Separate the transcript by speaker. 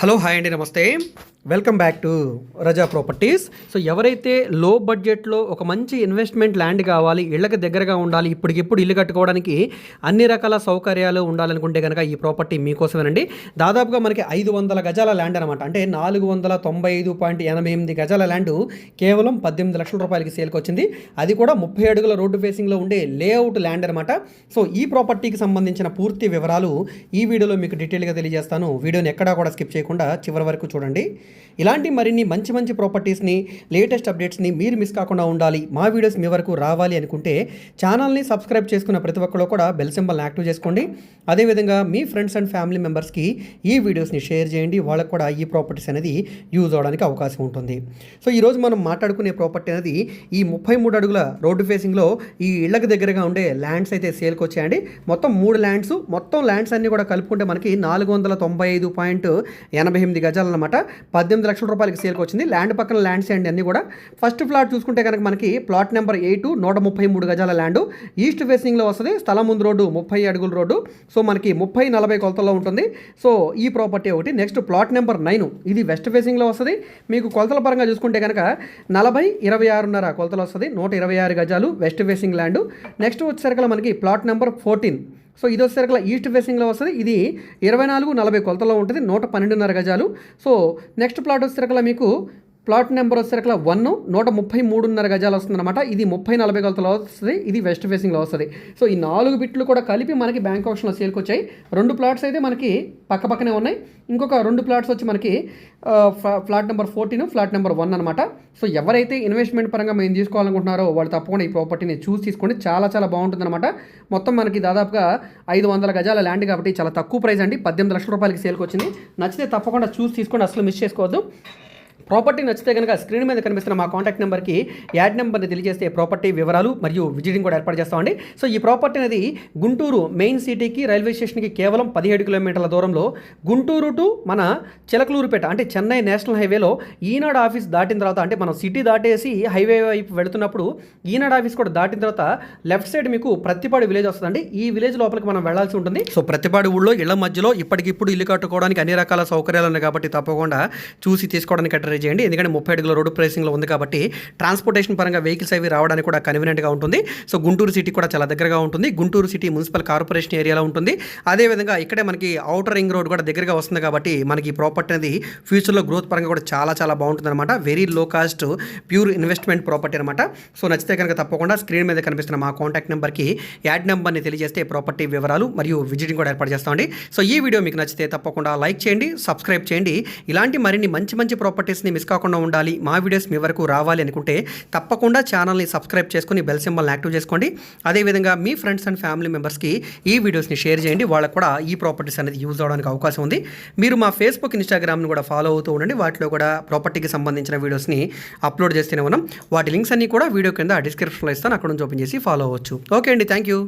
Speaker 1: Hello hi అండి నమస్తే. Welcome back to Raza properties so ఎవరైతే లో బడ్జెట్లో ఒక మంచి ఇన్వెస్ట్మెంట్ ల్యాండ్ కావాలి ఇళ్ళకి దగ్గరగా ఉండాలి ఇప్పటికిప్పుడు ఇల్లు కట్టుకోవడానికి అన్ని రకాల సౌకర్యాలు ఉండాలనుకుంటే కనుక ఈ ప్రాపర్టీ మీకోసమేనండి. దాదాపుగా మనకి ఐదు వందల గజాల ల్యాండ్ అనమాట అంటే నాలుగు వందల తొంభై ఐదు పాయింట్ ఎనభై ఎనిమిది గజాల ల్యాండ్ కేవలం పద్దెనిమిది లక్షల రూపాయలకి సేల్కి వచ్చింది. అది కూడా ముప్పై అడుగుల రోడ్డు ఫేసింగ్లో ఉండే లేఅవుట్ ల్యాండ్ అనమాట సో ఈ ప్రాపర్టీకి సంబంధించిన పూర్తి వివరాలు ఈ వీడియోలో మీకు డీటెయిల్గా తెలియజేస్తాను. వీడియోని ఎక్కడా కూడా స్కిప్ చేయకుండా చివరి వరకు చూడండి. ఇలాంటి మరిన్ని మంచి మంచి ప్రాపర్టీస్ని లేటెస్ట్ అప్డేట్స్ని మీరు మిస్ కాకుండా ఉండాలి. మా వీడియోస్ మీ వరకు రావాలి అనుకుంటే ఛానల్ని సబ్స్క్రైబ్ చేసుకున్న ప్రతి ఒక్కరు కూడా బెల్ సింబల్ని యాక్టివ్ చేసుకోండి. అదేవిధంగా మీ ఫ్రెండ్స్ అండ్ ఫ్యామిలీ మెంబర్స్కి ఈ వీడియోస్ని షేర్ చేయండి. వాళ్ళకు కూడా ఈ ప్రాపర్టీస్ అనేది యూజ్ అవడానికి అవకాశం ఉంటుంది. సో ఈరోజు మనం మాట్లాడుకునే ప్రాపర్టీ అనేది ఈ ముప్పై మూడు అడుగుల రోడ్డు ఫేసింగ్లో ఈ ఇళ్ళకు దగ్గరగా ఉండే ల్యాండ్స్ అయితే సేల్కి వచ్చాయండి. మొత్తం మూడు ల్యాండ్స్ మొత్తం ల్యాండ్స్ అన్నీ కూడా కలుపుకుంటే మనకి నాలుగు వందల తొంభై ఐదు పాయింట్ ఎనభై ఎనిమిది గజాలు అనమాట పద్దెనిమిది లక్షల రూపాయలకి సేల్కి వచ్చింది. ల్యాండ్ పక్కన ల్యాండ్స్ అండి అన్నీ కూడా. ఫస్ట్ ఫ్లాట్ చూసుకుంటే కనుక మనకి ప్లాట్ నెంబర్ ఎయిట్ నూట ముప్పై మూడు గజాల ల్యాండ్ ఈస్ట్ ఫేసింగ్లో వస్తుంది. స్థలం ముందు రోడ్డు ముప్పై అడుగుల రోడ్డు. సో మనకి ముప్పై నలభై కొలతల్లో ఉంటుంది. సో ఈ ప్రాపర్టీ ఒకటి. నెక్స్ట్ ప్లాట్ నెంబర్ నైన్ ఇది వెస్ట్ ఫేసింగ్లో వస్తుంది. మీకు కొలతల పరంగా చూసుకుంటే కనుక నలభై ఇరవై ఆరున్నర కొలతలు వస్తుంది. నూట ఇరవై ఆరు గజాలు వెస్ట్ ఫేసింగ్ ల్యాండ్ నెక్స్ట్ వచ్చేసరికి మనకి ప్లాట్ నెంబర్ ఫోర్టీన్ సో ఇది వచ్చేసరికి ఈస్ట్ ఫేసింగ్లో వస్తుంది. ఇది ఇరవై నాలుగు నలభై కొలతలో ఉంటుంది. నూట పన్నెండున్నర గజాలు. సో నెక్స్ట్ ప్లాట్ వచ్చేసరికి మీకు ప్లాట్ నెంబర్ వచ్చేసరికి వన్ నూట ముప్పై మూడున్నర గజాలు వస్తుంది అనమాట ఇది ముప్పై నలభై కొలతలో వస్తుంది. ఇది వెస్ట్ ఫేసింగ్లో వస్తుంది. సో ఈ నాలుగు బిట్లు కూడా కలిపి మనకి బ్యాంక్ ఆప్షన్లో సేల్కి వచ్చాయి. రెండు ప్లాట్స్ అయితే మనకి పక్క పక్కనే ఉన్నాయి. ఇంకొక రెండు ప్లాట్స్ వచ్చి మనకి ఫ్లా- flat number fourteen flat number one అనమాట సో ఎవరైతే ఇన్వెస్ట్మెంట్ పరంగా మేము తీసుకోవాలనుకుంటున్నారో వాళ్ళు తప్పకుండా ఈ ప్రాపర్టీని చూసి తీసుకోండి. చాలా చాలా బాగుంటుంది అనమాట మొత్తం మనకి దాదాపుగా ఐదు వందల గజాల ల్యాండ్ కాబట్టి చాలా తక్కువ ప్రైస్ అండి. పద్దెనిమిది లక్షల రూపాయలకి సేల్కి వచ్చింది. నచ్చితే తప్పకుండా చూసి తీసుకోండి. అసలు మిస్ చేసుకోవద్దు. ప్రాపర్టీ నచ్చితే కనుక స్క్రీన్ మీద కనిపిస్తున్న మా కాంటాక్ట్ నెంబర్కి యాడ్ నెంబర్ని తెలియజేస్తే ప్రాపర్టీ వివరాలు మరియు విజిటింగ్ కూడా ఏర్పాటు చేస్తామండి. సో ఈ ప్రాపర్టీ అనేది గుంటూరు మెయిన్ సిటీకి రైల్వే స్టేషన్కి కేవలం పదిహేడు కిలోమీటర్ల దూరంలో గుంటూరు టు మన చిలకలూరుపేట అంటే చెన్నై నేషనల్ హైవేలో ఈనాడు ఆఫీస్ దాటిన తర్వాత అంటే మనం సిటీ దాటేసి హైవే వైపు వెళుతున్నప్పుడు ఈనాడు ఆఫీస్ కూడా దాటిన తర్వాత లెఫ్ట్ సైడ్ మీకు ప్రతిపాడు విలేజ్ వస్తుందండి. ఈ విలేజ్ లోపలికి మనం వెళ్ళాల్సి ఉంటుంది. సో ప్రతిపాడు ఊళ్ళో ఇళ్ళ మధ్యలో ఇప్పటికిప్పుడు ఇల్లు కట్టుకోవడానికి అన్ని రకాల సౌకర్యాలు ఉన్నాయి కాబట్టి తప్పకుండా చూసి తీసుకోవడానికి ట్రై చేయండి. ఎందుకంటే ముప్పై అడుగుల రోడ్డు ప్రైసింగ్లో ఉంది కాబట్టి ట్రాన్స్పోర్టేషన్ పరంగా వెహికల్స్ అవి రావడానికి కూడా కన్వీనియంట్గా ఉంటుంది. సో గుంటూరు సిటీ కూడా చాలా దగ్గరగా ఉంటుంది. గుంటూరు సిటీ మున్సిపల్ కార్పొరేషన్ ఏరియాలో ఉంటుంది. అదేవిధంగా ఇక్కడే మనకి అవుటర్ రింగ్ రోడ్ కూడా దగ్గరగా వస్తుంది కాబట్టి మనకి ఈ ప్రాపర్టీ అనేది ఫ్యూచర్లో గ్రోత్ పరంగా కూడా చాలా చాలా బాగుంటుంది అనమాట very low cost pure investment property అనమాట సో నచ్చితే కనుక తప్పకుండా స్క్రీన్ మీద కనిపిస్తున్న మా కాంటాక్ట్ నెంబర్కి యాడ్ నెంబర్ని తెలియజేస్తే ప్రాపర్టీ వివరాలు మరియు విజిటింగ్ కూడా ఏర్పాటు చేస్తామండి. సో ఈ వీడియో మీకు నచ్చితే తప్పకుండా లైక్ చేయండి సబ్స్క్రైబ్ చేయండి. ఇలాంటి మరిన్ని మంచి మంచి ప్రాపర్టీస్ని మిస్ కాకుండా ఉండాలి. మా వీడియోస్ మీ వరకు రావాలి అనుకుంటే తప్పకుండా ఛానల్ని సబ్స్క్రైబ్ చేసుకుని బెల్ సింబల్ని యాక్టివ్ చేసుకోండి. అదేవిధంగా మీ ఫ్రెండ్స్ అండ్ ఫ్యామిలీ మెంబర్స్కి ఈ వీడియోస్ని షేర్ చేయండి. వాళ్ళకు కూడా ఈ ప్రాపర్టీస్ అనేది యూజ్ అవడానికి అవకాశం ఉంది. మీరు మా ఫేస్బుక్ ఇన్స్టాగ్రామ్ని కూడా ఫాలో అవుతూ ఉండండి. వాటిలో కూడా ప్రాపర్టీకి సంబంధించిన వీడియోస్ని అప్లోడ్ చేస్తూనే ఉన్నాం. వాటి లింక్స్ అన్ని కూడా వీడియో కింద డిస్క్రిప్షన్లో ఇస్తాను. అక్కడ నుంచి ఓపెన్ చేసి ఫాలో అవ్వచ్చు. ఓకే అండి. Thank you